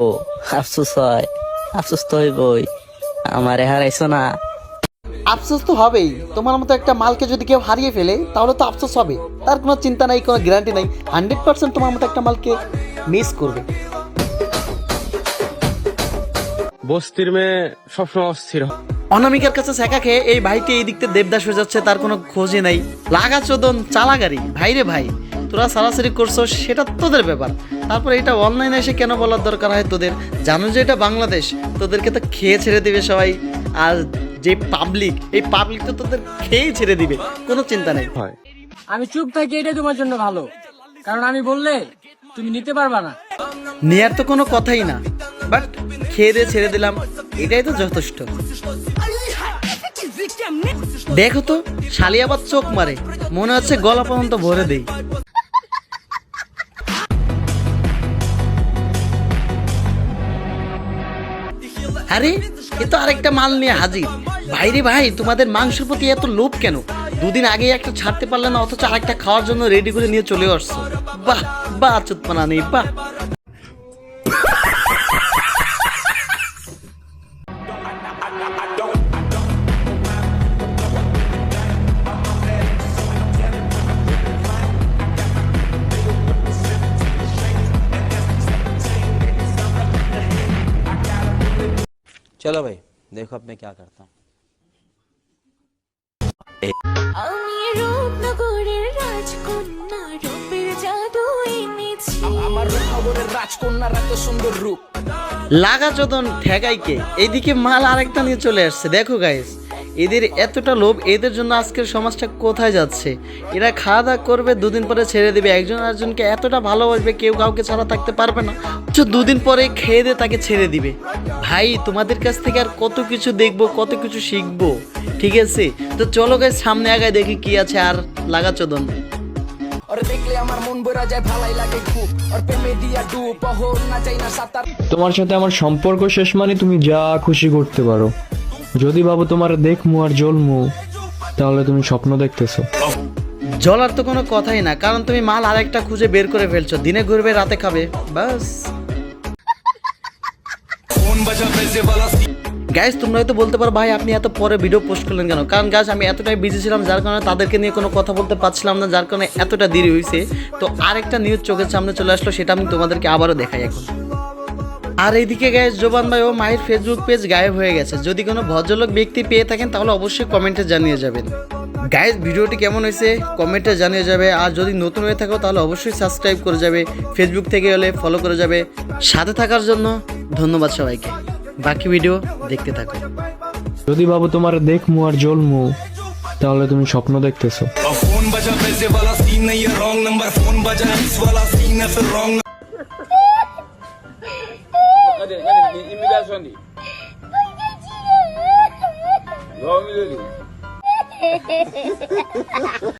ও আফসোস হয়। আফসোস তো হইবই। আমারে হারাইছো না। আফসোস তো হবেই। তোমার মতো একটা মালকে যদি কেউ হারিয়ে ফেলে তাহলে তো আফসোস হবে। তার কোনো চিন্তা নাই কোনো গ্যারান্টি নাই। হান্ড্রেড পার্সেন্ট তোমার মতো একটা মালকে মিস করবে। বস্তির মেয়ে সবসময় অস্থির হয়। অনামিকার কাছে শেখা খেয়ে এই ভাইটি এই দিকতে দেবদাস হয়ে যাচ্ছে তার কোনো খোঁজই নাই। লাগা চোদন চালাগারি ভাই রে ভাই তোরা সারাসারি করছ সেটা তোদের ব্যাপার। তারপর এটা অনলাইনে এসে কেন বলার দরকার হয় তোদের? জানো যে এটা বাংলাদেশ তোদেরকে তো খেয়ে ছেড়ে দেবে সবাই। আর যে পাবলিক এই পাবলিক তো তোদের খেয়ে ছেড়ে দিবে কোনো চিন্তা নেই। হয়। আমি চুপ থাকি এটা তোমার জন্য ভালো। কারণ আমি বললে তুমি নিতে পারবা না। নেয়ার তো কোনো কথাই না। বাট খেয়ে দিয়ে ছেড়ে দিলাম। এটাই তো যথেষ্ট। দেখো তো, শালি আবার চোখ মারে। মনে হচ্ছে গলা পর্যন্ত ভরে দেই। আরে, এ তো আরেকটা মাল নিয়ে হাজির। ভাইরে ভাই, তোমাদের মাংসের প্রতি এত লোভ কেন? দুদিন আগে একটা ছাড়তে পারলে না, অথচ আরেকটা খাওয়ার জন্য রেডি করে নিয়ে চলে আসছো। বাহ বাহ চুতপানা নেই, বাহ। चलो भाई देखो अब मैं क्या करता हूँ আমি রূপনগরের রাজকন্যা রূপের জাদু এনেছি লাগা চোদন ঠেকাইকে এইদিকে মাল আরেকটা নিয়ে চলে আসছে দেখো গাইস এদের এতটা লোভ এদের জন্য আজকের সমাজটা কোথায় যাচ্ছে? এরা খাওয়া দাওয়া করবে দুদিন পরে ছেড়ে দেবে। একজন আরেকজনকে এতটা ভালোবাসবে কেউ কাউকে ছাড়া থাকতে পারবে না। তো দুদিন পরে খেয়ে দিয়ে তাকে ছেড়ে দিবে। ভাই তোমাদের কাছ থেকে আর কত কিছু দেখব কত কিছু শিখব? ঠিক আছে? তো চলো গাইস সামনে আগায় দেখি কি আছে আর লাগা চোদন তোমার সাথে আমার সম্পর্ক শেষ মানে তুমি যা খুশি করতে পারো। যদি বাবু তোমার দেখমু আর জ্বলমু, তাহলে তুমি স্বপ্ন দেখতেছো। জলার তো কোনো কথাই না, কারণ তুমি মাল আরেকটা খুঁজে বের করে ফেলছো। দিনে ঘুরবে, রাতে খাবে, বাস। গাইস তোমরা হয়তো বলতে পারো, ভাই, আপনি এত পরে ভিডিও পোস্ট করলেন কেন? কারণ গাছ আমি এতটাই বিজি ছিলাম, যার কারণে তাদেরকে নিয়ে কোনো কথা বলতে পারছিলাম না, যার কারণে এতটা দেরি হয়েছে। তো আরেকটা নিউজ চোখের সামনে চলে আসলো, সেটা আমি তোমাদেরকে আবারও দেখাই এখন। আর এইদিকে গায়ে জোবান ভাই ও মায়ের ফেসবুক পেজ গায়েব হয়ে গেছে। যদি কোনো ভদ্রলোক ব্যক্তি পেয়ে থাকেন তাহলে অবশ্যই কমেন্টে জানিয়ে যাবেন। গাইজ ভিডিওটি কেমন হয়েছে? কমেন্টে জানিয়ে যাবে। আর যদি নতুন হয়ে থাকো তাহলে অবশ্যই সাবস্ক্রাইব করে যাবে। ফেসবুক থেকে হলে ফলো করে যাবে। সাথে থাকার জন্য ধন্যবাদ সবাইকে। বাকি ভিডিও দেখতে থাকো। যদি বাবু তোমার দেখমু আর জ্বলমু তাহলে তুমি স্বপ্ন দেখতেছো। ade, ade, imigrasyon di. Yo, mi loli.